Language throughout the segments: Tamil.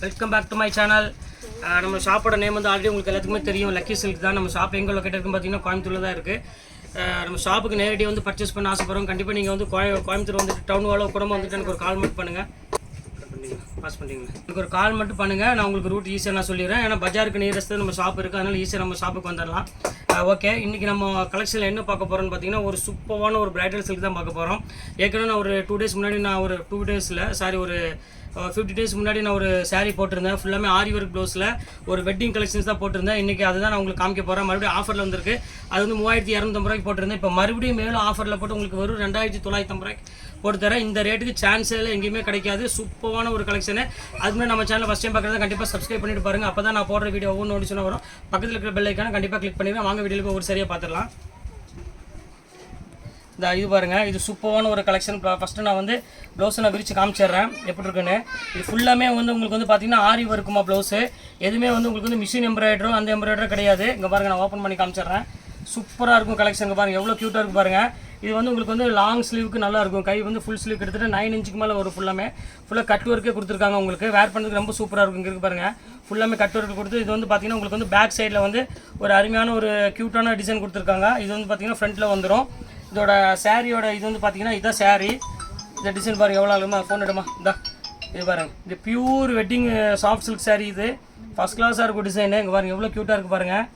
Welcome back to my channel நம்ம ஷாப்போட நேம் வந்து ஆல்ரெடி உங்களுக்கு எல்லாத்துக்குமே தெரியும். லக்கி சில்க் தான். நம்ம ஷாப் எங்கே லொக்கேட் இருக்குன்னு பார்த்தீங்கன்னா கோயம்புத்தூரில் தான் இருக்குது நம்ம ஷாப்புக்கு நேரடியாக வந்து பர்ச்சேஸ் பண்ண ஆசைப்படுறோம். கண்டிப்பாக நீங்கள் வந்து கோய கோயம்புத்தூர் வந்துட்டு டவுன் வாழ கூட வந்துட்டு எனக்கு ஒரு கால் மட்டும் பண்ணுங்கள் பாஸ் பண்ணிங்களா எனக்கு ஒரு கால் மட்டும் பண்ணுங்கள் நான் உங்களுக்கு ரூட் ஈஸியாக நான் சொல்லிடுறேன். ஏன்னா பஜாருக்கு நியரஸ்ட்டு நம்ம ஷாப் இருக்குது அதனால் ஈஸியாக நம்ம ஷாப்புக்கு வந்துடலாம். ஓகே இன்றைக்கி நம்ம கலெக்ஷனில் என்ன பார்க்க போகிறோம்னு பார்த்தீங்கன்னா ஒரு சூப்பரான ஒரு பிரைடல் சில்க் தான் பார்க்க போகிறோம் ஏற்கனவே நான் ஒரு டூ டேஸ் முன்னாடி நான் ஒரு டூ டேஸில் சாரி ஒரு ஃபிஃப்டி டேஸ் முன்னாடி நான் ஒரு சாரீ போட்டிருந்தேன். ஃபுல்லாமே ஆரி ஒர்க் ப்ளவுஸில் ஒரு வெட்டிங் கலெக்ஷன்ஸ் தான் போட்டிருந்தேன். இன்றைக்கி அதுதான் நான் உங்களுக்கு காமிக்க போகிறேன் மறுபடியும் ஆஃபரில் வந்திருக்கு. அது வந்து மூவாயிரத்தி இரநூத்தம்பது ரூபாய்க்கு போட்டிருந்தேன். இப்போ மறுபடியும் மேலும் ஆஃபரில் போட்டு உங்களுக்கு வெறும் ரெண்டாயிரத்தி தொள்ளாயிரத்தி ஐம்பது ரூபாய்க்கு போட்டு தரேன். இந்த ரேட்டுக்கு சான்ஸே எங்கேயுமே கிடைக்காது. சூப்பரான ஒரு கலெக்ஷனு அதுமாதிரி நம்ம சேனல் ஃபஸ்ட் டைம் பார்க்குறது கண்டிப்பாக சப்ஸ்கிரைப் பண்ணிட்டு பாருங்கள் அப்போ தான் நான் போடுற வீடியோ ஒவ்வொன்று நோட்டிஸ்னா வரும். பக்கத்தில் இருக்கிற பெல் ஐக்கான கண்டிப்பாக கிளிக் பண்ணிடுவேன். வாங்க வீடியோவில் ஒரு சரியாக பார்த்துடலாம். இந்த இது பாருங்கள் இது சூப்பரான ஒரு கலெக்ஷன் ஃபஸ்ட்டு நான் வந்து ப்ளவுஸை நான் விரித்து காமிச்சிடுறேன். எப்படி இருக்குன்னு? இது ஃபுல்லாமே வந்து உங்களுக்கு வந்து பார்த்தீங்கன்னா ஆரி ஒர்க்குமா ப்ளவுஸு எதுவுமே வந்து உங்களுக்கு வந்து மிஷின் எம்ப்ராய்டரோ அந்த எம்ப்ராய்டரோ கிடையாது. இங்கே பாருங்கள் நான் ஓப்பன் பண்ணி காமிச்சிடுறேன். சூப்பராக இருக்கும் கலெக்ஷன் இங்கே பாருங்க. எவ்வளோ க்யூட்டாக இருக்கு பாருங்கள் இது வந்து உங்களுக்கு வந்து லாங் ஸ்லீவுக்கு நல்லா இருக்கும். கை வந்து ஃபுல் ஸ்லீவ் கிட்டத்தட்ட நைன் இன்ச்சுக்கு மேலே வரும் ஃபுல்லாமே ஃபுல்லாக கட் ஒர்க்கே கொடுத்துருக்காங்க உங்களுக்கு. வேர் பண்ணுறதுக்கு ரொம்ப சூப்பராக இருக்கும். இங்கே இருக்கு பாருங்கள் ஃபுல்லாமே கட் ஒர்க் கொடுத்து இது வந்து பார்த்தீங்கன்னா உங்களுக்கு வந்து பேக் சைடில் வந்து ஒரு அருமையான ஒரு க்யூட்டான டிசைன் கொடுத்துருக்காங்க. இது வந்து பார்த்தீங்கன்னா ஃப்ரண்ட்டில் வந்துடும் இதோட சாரியோட இது வந்து பார்த்தீங்கன்னா இதான் saree. இந்த டிசைன் பாருங்கள் எவ்வளோ ஆகுமா ஃபோன் எடுமா? இந்தா இது பாருங்கள் இது pure wedding soft silk saree இது. ஃபஸ்ட் கிளாஸாக இருக்கும் டிசைனு இங்கே பாருங்கள் எவ்வளோ க்யூட்டாக இருக்குது பாருங்கள்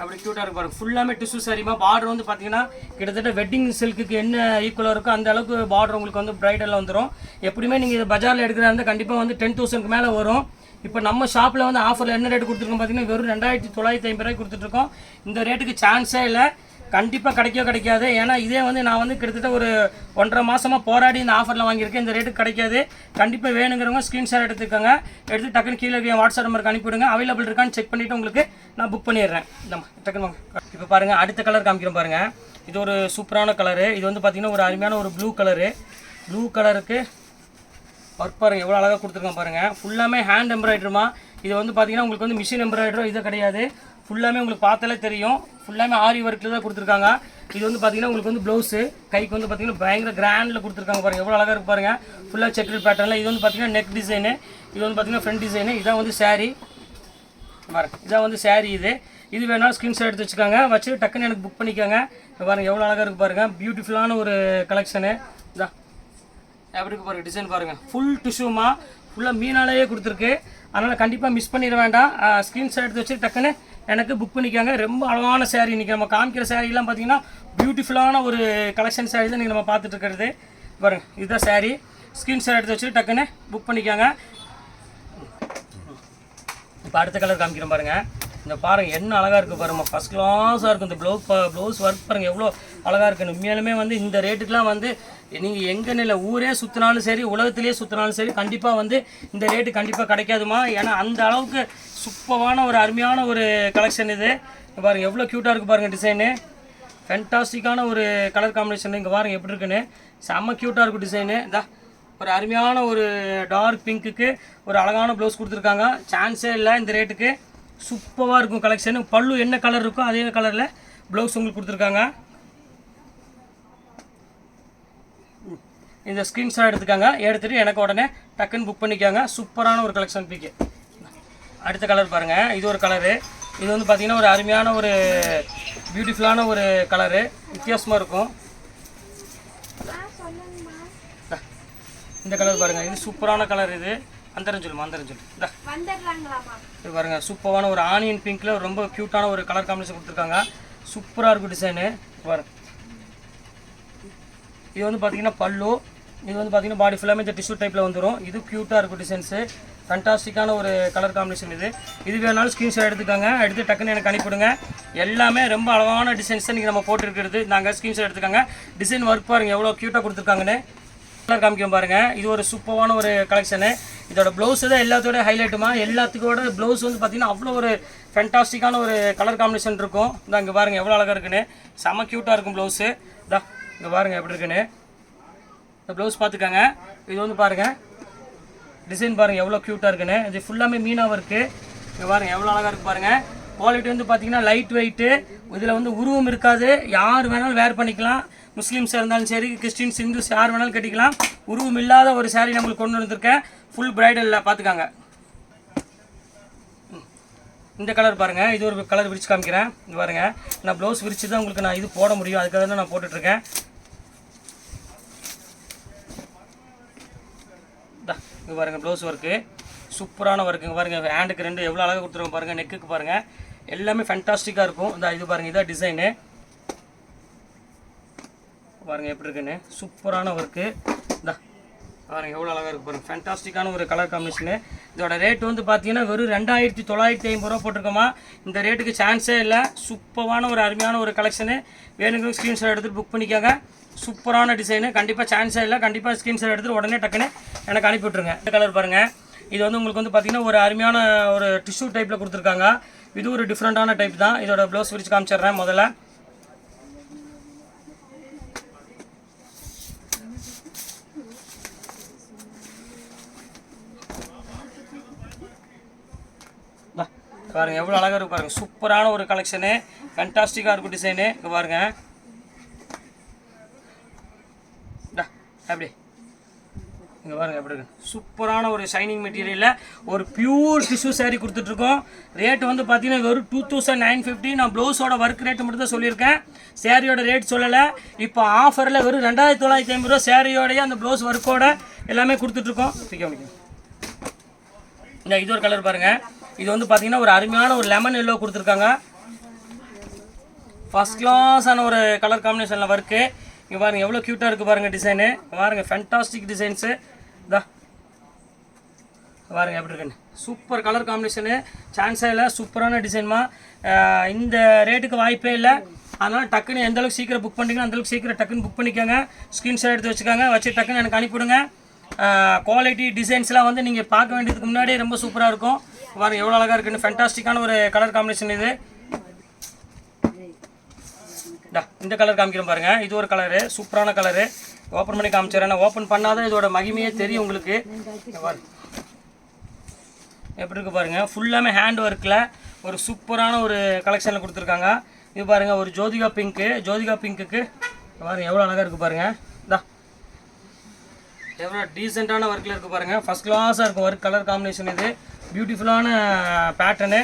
அப்படி க்யூட்டாக இருக்கு பாருங்க. ஃபுல்லாமே டிஷ்யூ சாரிமா பார்டர் வந்து பார்த்தீங்கன்னா கிட்டத்தட்ட வெட்டிங் சில்க்குக்கு என்ன ஈக்குவலாக இருக்கோ அந்த அளவுக்கு பார்டர் உங்களுக்கு வந்து பிரைடலில் வந்துடும் எப்படியுமே நீங்கள் இது பஜாரில் எடுக்கிறதா இருந்தால் கண்டிப்பாக வந்து டென் தௌசண்ட்க்கு மேலே வரும். இப்போ நம்ம ஷாப்பில் வந்து ஆஃபரில் என்ன ரேட் கொடுத்துருக்கோம் பார்த்தீங்கன்னா வெறும் ரெண்டாயிரத்தி தொள்ளாயிரத்தி ஐம்பது ரூபாய் கொடுத்துட்ருக்கோம் இந்த ரேட்டுக்கு சான்ஸே இல்லை. கண்டிப்பாக கிடைக்கவே கிடைக்காது. ஏன்னா இதே வந்து நான் வந்து கிட்டத்தட்ட ஒரு ஒன்றரை மாதமாக போராடி இந்த ஆஃபரில் வாங்கியிருக்கேன். இந்த ரேட்டுக்கு கிடைக்காது. கண்டிப்பாக வேணுங்கிறவங்க ஸ்க்ரீன்ஷாட் எடுத்துக்கோங்க. எடுத்து டக்குன்னு கீழே என் வாட்ஸ்அப் நம்பருக்கு அனுப்பிவிடுங்க. அவைலபிள் இருக்கான்னு செக் பண்ணிவிட்டு உங்களுக்கு நான் புக் பண்ணிடுறேன். நம்ம டக்குன்னு வாங்க. இப்போ பாருங்கள் அடுத்த கலர் காமிக்கிறோம் பாருங்கள் இது ஒரு சூப்பரான கலரு இது வந்து பார்த்திங்கன்னா ஒரு அருமையான ஒரு ப்ளூ கலரு ப்ளூ கலருக்கு ஒர்க் பாருங்கள் எவ்வளோ அழகாக கொடுத்துருக்கோம் பாருங்கள் ஃபுல்லாமே ஹேண்ட் எம்ப்ராய்டருமா இது வந்து பார்த்தீங்கன்னா உங்களுக்கு வந்து மிஷின் எம்ப்ராய்டரோ இது கிடையாது. ஃபுல்லாமே உங்களுக்கு பார்த்தாலே தெரியும். ஃபுல்லாமே ஆரி ஒர்க்கில் தான் கொடுத்துருக்காங்க. இது வந்து பார்த்தீங்கன்னா உங்களுக்கு வந்து ப்ளவுஸு கைக்கு வந்து பார்த்தீங்கன்னா பயங்கர கிராண்டில் கொடுத்துருக்காங்க பாருங்கள் எவ்வளோ அழகாக இருக்கு பாருங்கள் ஃபுல்லாக செட்டில் பேட்டர்னில் இது வந்து பார்த்தீங்கன்னா நெக் டிசைனு இது வந்து பார்த்தீங்கன்னா ஃப்ரண்ட் டிசைனு இதான் வந்து சாரீ பாருங்க இதான் வந்து சாரீ இது. இது வேணாலும் ஸ்க்ரீன்ஷாட் எடுத்து வச்சுக்கோங்க. வச்சு டக்குன்னு எனக்கு புக் பண்ணிக்கோங்க. பாருங்கள் எவ்வளோ அழகாக இருக்கு பாருங்கள் பியூட்டிஃபுல்லான ஒரு கலெக்ஷனு இதான் எப்படி இருக்கு பாருங்க. டிசைன் பாருங்க ஃபுல் டிஷ்யூமா ஃபுல்லாக மீனாலேயே கொடுத்துருக்கு. அதனால் கண்டிப்பாக மிஸ் பண்ணிட வேண்டாம். ஸ்க்ரீன்ஷாட் எடுத்து வச்சு டக்குன்னு எனக்கு புக் பண்ணிக்கோங்க. ரொம்ப அழகான சேரீ இன்றைக்கி நம்ம காமிக்கிற சேரீலாம் பார்த்தீங்கன்னா பியூட்டிஃபுல்லான ஒரு கலெக்ஷன் சேரீ தான் இன்றைக்கி நம்ம பார்த்துட்டு இருக்கிறது. பாருங்க இதுதான் சேரீ ஸ்க்ரீன்ஷாட் எடுத்து வச்சு டக்குன்னு புக் பண்ணிக்கோங்க. இப்போ அடுத்த கலர் காமிக்கிறேன் பாருங்கள் இந்த பாருங்க என்ன அழகாக இருக்குது பாருங்க ஃபர்ஸ்ட் கிளாஸாக இருக்கும் இந்த ப்ளவுஸ் ப்ளவுஸ் ஒர்க் பாருங்கள் எவ்வளோ அழகாக இருக்கு. உண்மையாலுமே வந்து இந்த ரேட்டுக்கெலாம் வந்து நீங்கள் எங்க நில ஊரே சுற்றினாலும் சரி உலகத்திலே சுற்றினாலும் சரி கண்டிப்பாக வந்து இந்த ரேட்டு கண்டிப்பாக கிடைக்காதுமா ஏன்னா அந்த அளவுக்கு சூப்பரான ஒரு அருமையான ஒரு கலெக்ஷன் இது. பாருங்கள் எவ்வளோ க்யூட்டாக இருக்குது பாருங்கள் டிசைனு ஃபென்டாஸ்டிக்கான ஒரு கலர் காம்பினேஷன் இங்கே பாருங்க எப்படி இருக்குன்னு. செம்ம க்யூட்டாக இருக்கும் டிசைனு இதா ஒரு அருமையான ஒரு டார்க் பிங்க்குக்கு ஒரு அழகான ப்ளவுஸ் கொடுத்துருக்காங்க. சான்ஸே இல்லை இந்த ரேட்டுக்கு சூப்பராக இருக்கும் கலெக்ஷன் பல்லு என்ன கலர் இருக்கோ அதே கலரில் ப்ளவுஸ் உங்களுக்கு கொடுத்துருக்காங்க. இந்த ஸ்க்ரீன்ஷாட் எடுத்துக்காங்க. எடுத்துகிட்டு எனக்கு உடனே டக்குன்னு புக் பண்ணிக்காங்க. சூப்பரான ஒரு கலெக்ஷன் பிக்கு அடுத்த கலர் பாருங்கள் இது ஒரு கலரு இது வந்து பார்த்திங்கன்னா ஒரு அருமையான ஒரு பியூட்டிஃபுல்லான ஒரு கலரு வித்தியாசமாக இருக்கும். இந்த கலர் பாருங்கள் இது சூப்பரான கலர் இது. அந்தரம் சொல்லுமா அந்தரம் சொல்லு. இந்தா. வந்துடுறாங்களாமா இது பாருங்க சூப்பரான ஒரு ஆனியன் பிங்க்ல ரொம்ப க்யூட்டான ஒரு கலர் காம்பினேஷன் கொடுத்துருக்காங்க. சூப்பராக இருக்கும் டிசைனு பாருங்க. இது வந்து பார்த்தீங்கன்னா பல்லு. இது வந்து பார்த்தீங்கன்னா பாடி ஃபுல்லாமே இந்த டிஷ்யூ டைப்பில் வந்துடும் இது க்யூட்டாக இருக்கும் டிசைன்ஸு ஃபண்டாஸ்டிக்கான ஒரு கலர் காம்பினேஷன் இது. இது வேணாலும் ஸ்க்ரீன்ஷாட் எடுத்துக்கோங்க. எடுத்து டக்குன்னு எனக்கு அனுப்பிவிடுங்க எல்லாமே ரொம்ப அழகான டிசைன்ஸ் தான் நீங்கள் நம்ம போட்டுருக்கிறது. நாங்கள் ஸ்க்ரீன்ஷாட் எடுத்துக்கோங்க. டிசைன் ஒர்க் பாருங்க எவ்வளோ க்யூட்டாக கொடுத்துருக்காங்கன்னு. கலர் காமிக்கும் பாருங்க. இது ஒரு சூப்பரான ஒரு கலெக்ஷனு இதோட ப்ளவுஸ் தான் எல்லாத்தோட ஹைலைட்டுமா எல்லாத்துக்கோட ப்ளவுஸ் வந்து பார்த்தீங்கன்னா அவ்வளோ ஒரு ஃபென்டாஸ்டிக்கான ஒரு கலர் காம்பினேஷன் இருக்கும். இதான் இங்கே பாருங்கள் எவ்வளோ அழகாக இருக்குன்னு. செம க்யூட்டாக இருக்கும் ப்ளவுஸு இதா இங்கே பாருங்க எப்படி இருக்குன்னு. இந்த ப்ளவுஸ் பார்த்துக்கோங்க. இது வந்து பாருங்கள் டிசைன் பாருங்கள் எவ்வளோ க்யூட்டாக இருக்குன்னு. இது ஃபுல்லாமே மீனாக இருக்குது இங்கே பாருங்கள் எவ்வளோ அழகாக இருக்குது பாருங்கள் குவாலிட்டி வந்து பார்த்தீங்கன்னா லைட் வெயிட்டு இதில் வந்து உருவம் இருக்காது. யார் வேணாலும் வேர் பண்ணிக்கலாம். முஸ்லீம்ஸாக இருந்தாலும் சரி கிறிஸ்டின்ஸ் இந்துஸ் யார் வேணாலும் கட்டிக்கலாம். உருவம் இல்லாத ஒரு சேரீ நம்மளுக்கு கொண்டு வந்திருக்கேன். ஃபுல் பிரைடலில் பார்த்துக்காங்க இந்த கலர் பாருங்கள் இது ஒரு கலர் விரித்து காமிக்கிறேன். இது பாருங்கள் நான் ப்ளவுஸ் விரித்து தான் உங்களுக்கு நான் இது போட முடியும். அதுக்காக தான் நான் போட்டுட்டு இருக்கேன். பாருங்கள் பாருங்க ப்ளவுஸ் ஒர்க்கு சூப்பரான ஒர்க்குங்க பாருங்கள் ஹேண்டுக்கு ரெண்டு எவ்வளோ அழகாக கொடுத்துருங்க பாருங்கள் நெக்குக்கு பாருங்கள் எல்லாமே ஃபேண்டாஸ்டிக்காக இருக்கும். இந்த இது பாருங்கள் இதான் டிசைனு பாருங்கள் எப்படி இருக்குன்னு. சூப்பரான ஒர்க்கு இந்தா பாருங்க எவ்வளோ அழகாக இருக்கு பாருங்க. ஃபேண்டாஸ்டிக்கான ஒரு கலர் காம்பினேஷனு இதோட ரேட் வந்து பார்த்தீங்கன்னா வெறும் ரெண்டாயிரத்தி தொள்ளாயிரத்தி ஐம்பது ரூபா போட்டிருக்கோமா. இந்த ரேட்டுக்கு சான்ஸே இல்லை. சூப்பரான ஒரு அருமையான ஒரு கலெக்ஷனு வேணுங்கிற ஸ்க்ரீன்ஷாட் எடுத்துகிட்டு புக் பண்ணிக்கோங்க. சூப்பரான டிசைனு கண்டிப்பாக சான்ஸே இல்லை. கண்டிப்பாக ஸ்க்ரீன்ஷாட் எடுத்துகிட்டு உடனே டக்குன்னு எனக்கு அனுப்பி விட்ருங்க இந்த கலர் பாருங்கள் இது வந்து உங்களுக்கு வந்து பார்த்தீங்கன்னா ஒரு அருமையான ஒரு டிஷ்யூ டைப்பில் கொடுத்துருக்காங்க. இது ஒரு டிஃப்ரெண்ட்டான டைப் தான். இதோட ப்ளவுஸ் விரிச்சு காமிச்சிடுறேன் முதல்ல. பாருங்க எவ்வளோ அழகாக இருக்கு பாருங்க. சூப்பரான ஒரு கலெக்ஷனு ஃபேண்டாஸ்டிக்காக இருக்கும் டிசைனு இங்கே பாருங்க. அப்படி இங்கே பாருங்க எப்படி இருக்கு. சூப்பரான ஒரு ஷைனிங் மெட்டீரியலில் ஒரு பியூர் டிஷ்யூ சாரீ கொடுத்துட்ருக்கோம். ரேட் வந்து பார்த்தீங்கன்னா வெறும் டூ தௌசண்ட் நைன் ஃபிஃப்டி நான் ப்ளவுஸோட ஒர்க் ரேட்டு மட்டும் தான் சொல்லியிருக்கேன். சேரீயோட ரேட் சொல்லலை. இப்போ ஆஃபரில் வெறும் ரெண்டாயிரத்தி தொள்ளாயிரத்தி ஐம்பது ரூபா சேரீயோடய அந்த ப்ளவுஸ் ஒர்க்கோட எல்லாமே கொடுத்துட்ருக்கோம். தூக்கி இந்த இது ஒரு கலர் பாருங்கள் இது வந்து பார்த்தீங்கன்னா ஒரு அருமையான ஒரு லெமன் எல்லோ கொடுத்துருக்காங்க. ஃபர்ஸ்ட் கிளாஸான ஒரு கலர் காம்பினேஷனில் ஒர்க்கு இங்கே பாருங்கள் எவ்வளோ க்யூட்டாக இருக்குது பாருங்கள் டிசைனு பாருங்கள் ஃபென்டாஸ்டிக் டிசைன்ஸு இதா. பாருங்க எப்படி இருக்குன்னு. சூப்பர் கலர் காம்பினேஷனு சான்ஸே இல்லை சூப்பரான டிசைன்மா இந்த ரேட்டுக்கு வாய்ப்பே இல்லை. அதனால் டக்குன்னு எந்த அளவுக்கு சீக்கிரம் புக் பண்ணுறீங்களோ அந்தளவுக்கு சீக்கிரம் டக்குன்னு புக் பண்ணிக்கோங்க. ஸ்க்ரீன்ஷாட் எடுத்து வச்சுக்கோங்க. வச்சு டக்குன்னு எனக்கு அனுப்பிவிடுங்க. குவாலிட்டி டிசைன்ஸ்லாம் வந்து நீங்கள் பார்க்க வேண்டியதுக்கு முன்னாடியே ரொம்ப சூப்பராக இருக்கும். பாருங்க எவ்வளோ அழகாக இருக்குன்னு. ஃபேண்டாஸ்டிக்கான ஒரு கலர் காம்பினேஷன் இது. இந்த கலர் காமிக்கிறோம் பாருங்க. இது ஒரு கலரு சூப்பரான கலரு ஓப்பன் பண்ணி காமிச்சிடறேன். ஓப்பன் பண்ணாதான் இதோட மகிமையே தெரியும் உங்களுக்கு. எப்படி இருக்கு பாருங்க. ஃபுல்லாமே ஹேண்ட் ஒர்க்கில் ஒரு சூப்பரான ஒரு கலெக்ஷனில் கொடுத்துருக்காங்க. இது பாருங்க ஒரு ஜோதிகா பிங்க்கு ஜோதிகா பிங்க்குக்கு பாருங்க எவ்வளோ அழகாக இருக்குது பாருங்க. இந்தா. எவ்வளோ டீசெண்டான ஒர்க்கில் இருக்குது பாருங்கள் ஃபஸ்ட் கிளாஸாக இருக்கும் ஒர்க் கலர் காம்பினேஷன் இது. பியூட்டிஃபுல்லான பேட்டர்னு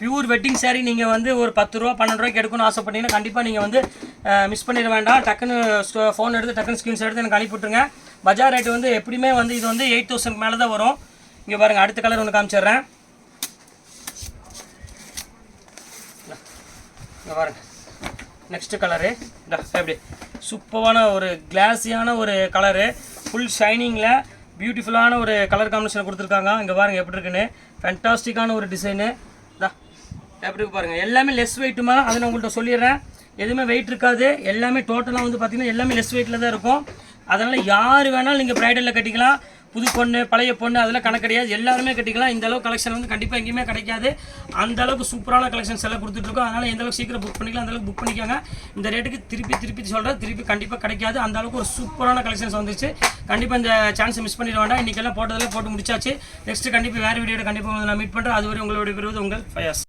பியூர் வெட்டிங் சாரீ நீங்கள் வந்து ஒரு பத்து ரூபா பன்னெண்டு ரூபாய்க்கு எடுக்கணும்னு ஆசைப்பட்டீங்கன்னா கண்டிப்பாக நீங்கள் வந்து மிஸ் பண்ணிட வேண்டாம். டக்குன்னு ஃபோன் எடுத்து டக்குன்னு ஸ்க்ரீன்ஸ் எடுத்து எனக்கு அனுப்பிவிட்ருங்க பஜார் ரேட்டு வந்து எப்படியுமே வந்து இது வந்து எயிட் தௌசண்ட் மேலே தான் வரும். இங்கே பாருங்கள் அடுத்த கலர் ஒன்று காமிச்சிடுறேன். இங்கே பாருங்க. நெக்ஸ்ட்டு கலரு இந்த எப்படி? சூப்பரான ஒரு கிளாஸியான ஒரு கலரு ஃபுல் ஷைனிங்கில் பியூட்டிஃபுல்லான ஒரு கலர் காம்பினேஷன் கொடுத்துருக்காங்க. இங்கே பாருங்க எப்படி இருக்குன்னு. ஃபேண்டாஸ்டிக்கான ஒரு டிசைனு தான் எப்படி இருக்கு பாருங்கள் எல்லாமே லெஸ் வெயிட்டுமா அதை நான் உங்கள்கிட்ட சொல்லிடுறேன். எதுவுமே வெயிட் இருக்காது. எல்லாமே டோட்டலாக வந்து பார்த்தீங்கன்னா எல்லாமே லெஸ் வெயிட்டில் தான் இருக்கும். அதனால் யார் வேணாலும் நீங்கள் ப்ரைடலில் கட்டிக்கலாம். புது பொண்ணு பழைய பொண்ணு அதெல்லாம் கணக்கு கிடையாது. எல்லாருமே கட்டிக்கலாம். இந்த அளவுக்கு கலெக்ஷன் வந்து கண்டிப்பாக எங்கேயுமே கிடைக்காது. அந்த அளவுக்கு சூப்பரான கலெக்ஷன்ஸ் எல்லாம் கொடுத்துட்ருக்கோம் அதனால் எந்த அளவுக்கு சீக்கிரம் புக் பண்ணிக்கலாம் அந்த அளவுக்கு புக் பண்ணிக்கோங்க. இந்த ரேட்டுக்கு திருப்பி திருப்பி சொல்கிறேன் திருப்பி கண்டிப்பாக கிடைக்காது. அந்த அளவுக்கு ஒரு சூப்பரான கலெக்ஷன்ஸ் வந்துச்சு கண்டிப்பாக இந்த சான்ஸை மிஸ் பண்ணிட வேண்டாம். இன்றைக்கெல்லாம் போட்டதில் போட்டு முடிச்சாச்சு. நெக்ஸ்ட் கண்டிப்பாக வேறு வீடியோட கண்டிப்பாக நான் மீட் பண்ணுறேன் அதுவரை உங்களுடைய பெறுவது உங்கள் ஃபயாஸ்